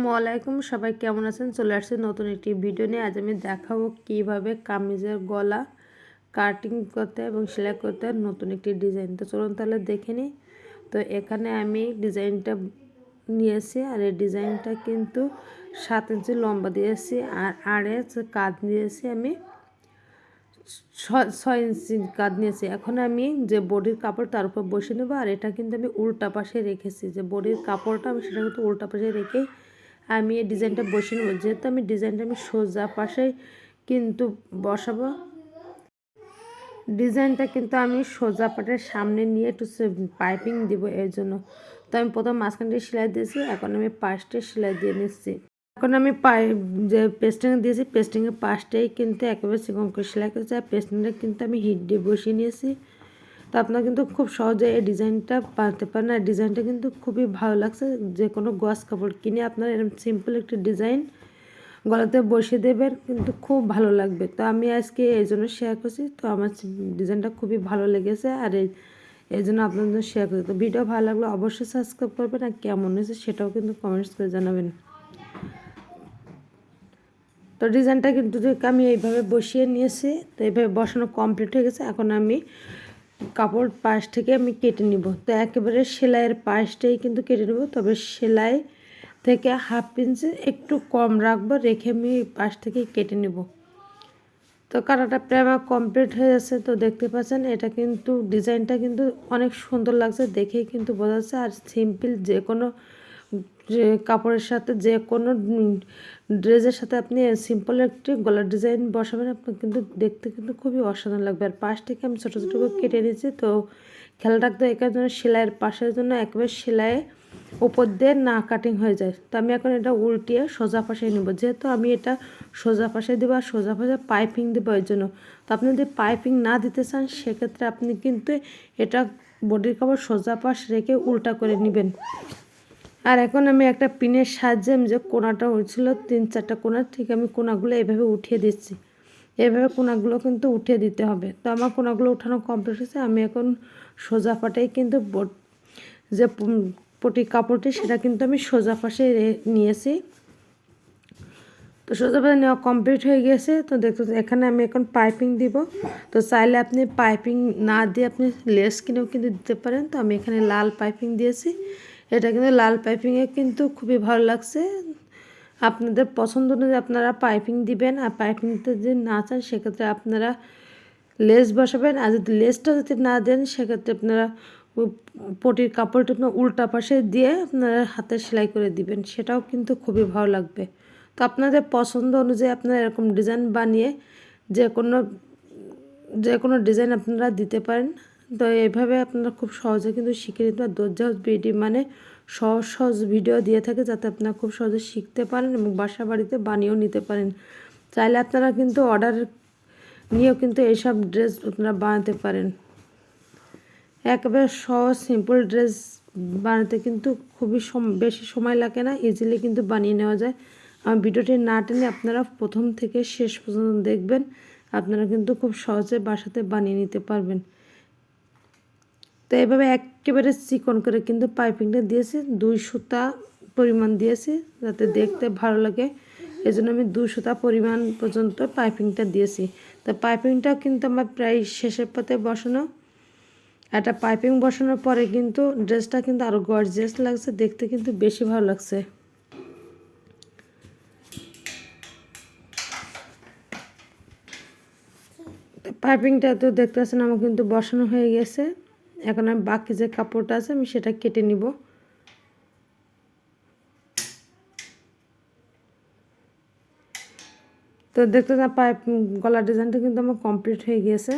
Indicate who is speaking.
Speaker 1: আসসালামাইকুম সবাই কেমন আছেন? চলে আসছে নতুন একটি ভিডিও নিয়ে। আজ আমি দেখাবো কীভাবে কামিজের গলা কাটিং করতে এবং সেলাই করতে নতুন একটি ডিজাইন তো চলুন তাহলে দেখে নিই। তো এখানে আমি ডিজাইনটা নিয়েছি আর এই ডিজাইনটা কিন্তু সাত ইঞ্চি লম্বা দিয়েছি আর আড়ে কাজ নিয়েছি আমি। ছয় ইঞ্চি কাজ নিয়েছি। এখন আমি যে বডির কাপড় তার উপর বসে নেব আর এটা কিন্তু আমি উল্টা পাশে রেখেছি। যে বডির কাপড়টা আমি সেটা কিন্তু উল্টা পাশে রেখেই আমি এই ডিজাইনটা বসে নেব। যেহেতু আমি ডিজাইনটা আমি সোজা পাশে কিন্তু বসাবো। ডিজাইনটা কিন্তু আমি সোজা পাটের সামনে নিয়ে একটু পাইপিং দিব এর জন্য। তো আমি প্রথম মাঝখানটি সেলাই দিয়েছি, এখন আমি পাশটে সেলাই দিয়ে নিচ্ছি। এখন আমি পাই যে পেস্টিং দিয়েছি, পেস্টিংয়ের পাশটাই কিন্তু একেবারে সেরকম করে সেলাই করেছি, আর পেস্টিংটা কিন্তু আমি হিট দিয়ে বসিয়ে নিয়েছি। তো আপনারা কিন্তু খুব সহজে এই ডিজাইনটা পারতে পারেন। আর ডিজাইনটা কিন্তু খুবই ভালো লাগছে। যে কোনো গস কাপড় কিনে আপনারা এরকম সিম্পল একটি ডিজাইন গলাতে বসিয়ে দেবেন, কিন্তু খুব ভালো লাগবে। তো আমি আজকে এই জন্য শেয়ার করছি। তো আমার ডিজাইনটা খুবই ভালো লেগেছে। আর এই এই জন্য আপনাদের শেয়ার করছি। তো ভিডিও ভালো লাগলে অবশ্যই সাবস্ক্রাইব করবেন। আর কেমন হয়েছে সেটাও কিন্তু কমেন্টস করে জানাবেন। তো ডিজাইনটা কিন্তু আমি এইভাবে বসিয়ে নিয়েছি, তো এইভাবে বসানো কমপ্লিট হয়ে গেছে। এখন আমি কাপড় পাশ থেকে আমি কেটে নিব। তো একেবারে সেলাইয়ের পাশটাই কিন্তু কেটে নেব, তবে সেলাই থেকে হাফ ইঞ্চি একটু কম রাখব, রেখে আমি পাশ থেকে কেটে নেব। তো কাটাটা প্রায় আমার কমপ্লিট হয়ে যাচ্ছে, তো দেখতে পাচ্ছেন এটা কিন্তু ডিজাইনটা কিন্তু অনেক সুন্দর লাগছে, দেখেই কিন্তু বোঝা যাচ্ছে। আর সিম্পল যে কোনো কাপড়ের সাথে যে কোনো ড্রেসের সাথে আপনি সিম্পল একটি গলার ডিজাইন বসাবেন, আপনার কিন্তু দেখতে কিন্তু খুবই অসাধারণ লাগবে। আর পাশ থেকে আমি ছোটো ছোটো কেটে নিয়েছি তো খেয়াল রাখতে এটার জন্য সেলাইয়ের পাশের জন্য একেবারে সেলাই উপর দিয়ে না কাটিং হয়ে যায়। তো আমি এখন এটা উল্টিয়ে সোজা পাশে নেব। যেহেতু আমি এটা সোজা পাশে দেবো আর সোজা পাশে পাইপিং দেবো এর জন্য। তো আপনি যদি পাইপিং না দিতে চান, সেক্ষেত্রে আপনি কিন্তু এটা বডির কাপড় সোজা পাশ রেখে উল্টা করে নেবেন। আর এখন আমি একটা পিনের সাহায্যে আমি যে কোনাটা উঠছিল তিন চারটা কোনা, ঠিক আমি কোনাগুলো এভাবে উঠিয়ে দিচ্ছি। এভাবে কোনাগুলো কিন্তু উঠিয়ে দিতে হবে। তো আমার কোনাগুলো উঠানো কমপ্লিট হয়েছে, আমি এখন সোজা পাটাই কিন্তু যে পটি কাপড়টি, সেটা কিন্তু আমি সোজা পাশে নিয়েছি। তো সোজা পাশে নেওয়া কমপ্লিট হয়ে গেছে। তো দেখতে এখানে আমি এখন পাইপিং দিব। তো চাইলে আপনি পাইপিং না দিয়ে আপনি লেস কিনেও কিন্তু দিতে পারেন। তো আমি এখানে লাল পাইপিং দিয়েছি। এটা কিন্তু লাল পাইপিংয়ে কিন্তু খুবই ভালো লাগছে। আপনাদের পছন্দ অনুযায়ী আপনারা পাইপিং দিবেন আর পাইপিংতে যদি না চান, সেক্ষেত্রে আপনারা লেস বসাবেন। আর যদি লেসটা যদি না দেন, সেক্ষেত্রে আপনারা পটির কাপড়টা আপনার উল্টা পাশে দিয়ে আপনারা হাতে সেলাই করে দিবেন। সেটাও কিন্তু খুবই ভালো লাগবে। তো আপনাদের পছন্দ অনুযায়ী আপনারা এরকম ডিজাইন বানিয়ে যে কোনো যে কোনো ডিজাইন আপনারা দিতে পারেন। তো এইভাবে আপনারা খুব সহজে কিন্তু শিখে নিতে পারেন। দরজা বিডি মানে সহজ সহজ ভিডিও দিয়ে থাকে যাতে আপনারা খুব সহজে শিখতে পারেন এবং বাসা বাড়িতে বানিয়েও নিতে পারেন। চাইলে আপনারা কিন্তু অর্ডার নিয়েও কিন্তু এইসব ড্রেস আপনারা বানাতে পারেন। একেবারে সহজ সিম্পল ড্রেস বানাতে কিন্তু খুবই বেশি সময় লাগে না ইজিলি কিন্তু বানিয়ে নেওয়া যায়। আমার ভিডিওটি না টেনে আপনারা প্রথম থেকে শেষ পর্যন্ত দেখবেন, আপনারা কিন্তু খুব সহজে বাসাতে বানিয়ে নিতে পারবেন। তো এভাবে একেবারে চিকন করে কিন্তু পাইপিংটা দিয়েছি, দুই সুতা পরিমাণ দিয়েছি যাতে দেখতে ভালো লাগে। এই জন্য আমি দুই সুতা পরিমাণ পর্যন্ত পাইপিংটা দিয়েছি। তো পাইপিংটাও কিন্তু আমার প্রায় শেষের পথে বসানো। একটা পাইপিং বসানোর পরে কিন্তু ড্রেসটা কিন্তু আরও গর্জিয়াস লাগছে, দেখতে কিন্তু বেশি ভালো লাগছে। পাইপিংটা তো দেখতে পাচ্ছেন আমার কিন্তু বসানো হয়ে গেছে। এখন আমি বাকি যে কাপড়টা আছে, আমি সেটা কেটে নিব। তো দেখতে পাইপ, গলার ডিজাইনটা কিন্তু আমার কমপ্লিট হয়ে গিয়েছে।